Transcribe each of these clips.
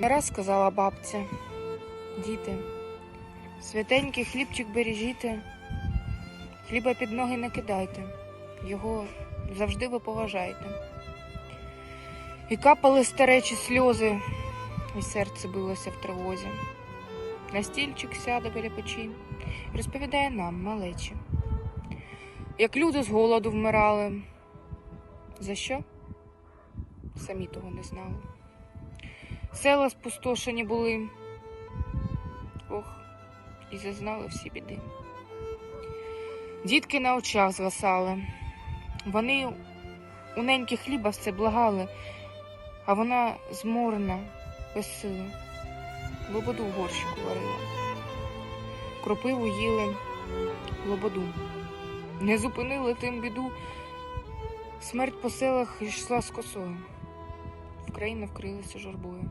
Не раз сказала бабця, діти, святенький хлібчик бережіте, хліба під ноги не кидайте, його завжди ви поважайте. І капали старечі сльози, і серце билося в тривозі. На стільчик сяде біля печі розповідає нам, малечі, як люди з голоду вмирали. За що? Самі того не знали. Села спустошені були. Ох, і зазнали всі біди. Дітки на очах згасали. Вони у неньки хліба все благали, а вона зморна, без сили. Лободу в горщику варила. Кропиву їли лободу. Не зупинили тим біду. Смерть по селах йшла з косою. Вкраїна вкрилася журбою.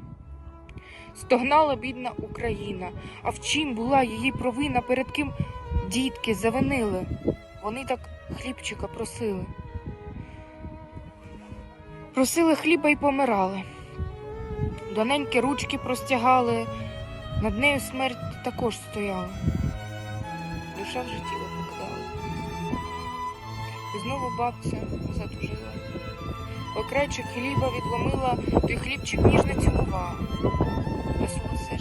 Стогнала бідна Україна, а в чим була її провина, перед ким дітки завинили. Вони так хлібчика просили. Просили хліба й помирали. Доненькі ручки простягали, над нею смерть також стояла. Душа вже тіло покидала. І знову бабця затужила. Окрайчик хліба відломила, той хлібчик ніжно цілував. Свого серця